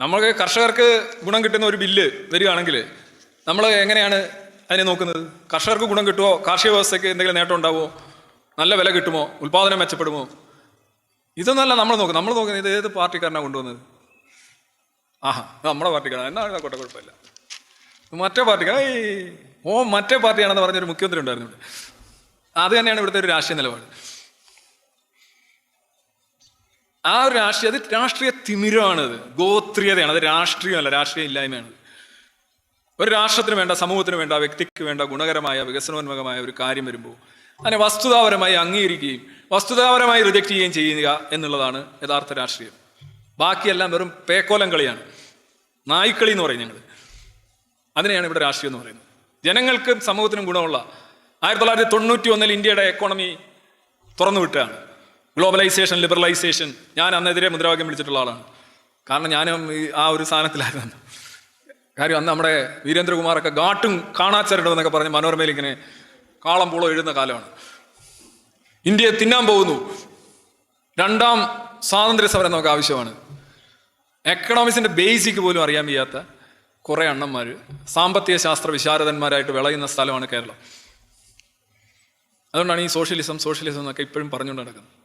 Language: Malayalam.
നമ്മൾക്ക് കർഷകർക്ക് ഗുണം കിട്ടുന്ന ഒരു ബില്ല് വരികയാണെങ്കിൽ നമ്മൾ എങ്ങനെയാണ് അതിനെ നോക്കുന്നത്? കർഷകർക്ക് ഗുണം കിട്ടുമോ കാർഷിക വ്യവസ്ഥയ്ക്ക് എന്തെങ്കിലും നേട്ടം ഉണ്ടാവുമോ? നല്ല വില കിട്ടുമോ? ഉൽപ്പാദനം മെച്ചപ്പെടുമോ? ഇതൊന്നല്ല നമ്മൾ നോക്കുന്നത്. നമ്മൾ നോക്കുന്നത് ഇത് ഏത് പാർട്ടിക്കാരനാണ് കൊണ്ടുവന്നത്? ആഹാ നമ്മുടെ പാർട്ടിക്കാരാണ് എന്നാ കൊട്ടെ കുഴപ്പമില്ല. മറ്റേ പാർട്ടിക്കാർ ഈ ഓ മറ്റേ പാർട്ടിയാണെന്ന് പറഞ്ഞൊരു മുഖ്യമന്ത്രി ഉണ്ടായിരുന്നു അത് തന്നെയാണ് ഇവിടുത്തെ ഒരു രാഷ്ട്രീയ നിലപാട്. ആ ഒരു രാഷ്ട്രീയ അത് രാഷ്ട്രീയ തിമിരമാണത് ഗോത്രീയതയാണ്. അത് രാഷ്ട്രീയമല്ല രാഷ്ട്രീയ ഇല്ലായ്മയാണ് ഒരു രാഷ്ട്രത്തിന് വേണ്ട സമൂഹത്തിന് വേണ്ട വ്യക്തിക്ക് വേണ്ട ഗുണകരമായ വികസനോന്മുഖമായ ഒരു കാര്യം വരുമ്പോൾ അതിനെ വസ്തുതാപരമായി അംഗീകരിക്കുകയും വസ്തുതാപരമായി റിജക്റ്റ് ചെയ്യുകയും ചെയ്യുക എന്നുള്ളതാണ് യഥാർത്ഥ രാഷ്ട്രീയം. ബാക്കിയെല്ലാം വെറും പേക്കോലം കളിയാണ്. നായ്ക്കളി എന്ന് പറയും ഞങ്ങൾ അതിനെയാണ് ഇവിടെ രാഷ്ട്രീയം എന്ന് പറയുന്നത്. ജനങ്ങൾക്കും സമൂഹത്തിനും ഗുണമുള്ള ആയിരത്തി തൊള്ളായിരത്തി തൊണ്ണൂറ്റി ഒന്നിൽ ഇന്ത്യയുടെ എക്കോണമി തുറന്നു വിട്ടുകയാണ് ഗ്ലോബലൈസേഷൻ ലിബറലൈസേഷൻ ഞാൻ അന്നെതിരെ മുദ്രാവാക്യം വിളിച്ചിട്ടുള്ള ആളാണ്. കാരണം ഈ ആ ഒരു സാധനത്തിലായിരുന്നു. കാര്യം അന്ന് നമ്മുടെ വീരേന്ദ്രകുമാറൊക്കെ ഗാട്ടും കാണാച്ചരടും പറഞ്ഞ് മനോരമയിൽ ഇങ്ങനെ കാളം പൂളോ എഴുതുന്ന കാലമാണ്. ഇന്ത്യയെ തിന്നാൻ പോകുന്നു. രണ്ടാം സ്വാതന്ത്ര്യ സമരം നമുക്ക് ആവശ്യമാണ്. എക്കണോമിക്സിന്റെ ബേസിക് പോലും അറിയാൻ വയ്യാത്ത കുറേ അണ്ണന്മാർ സാമ്പത്തിക ശാസ്ത്ര വിശാരദന്മാരായിട്ട് വിളയുന്ന സ്ഥലമാണ് കേരളം. അതുകൊണ്ടാണ് ഈ സോഷ്യലിസം സോഷ്യലിസം എന്നൊക്കെ ഇപ്പോഴും പറഞ്ഞുകൊണ്ട് നടക്കുന്നത്.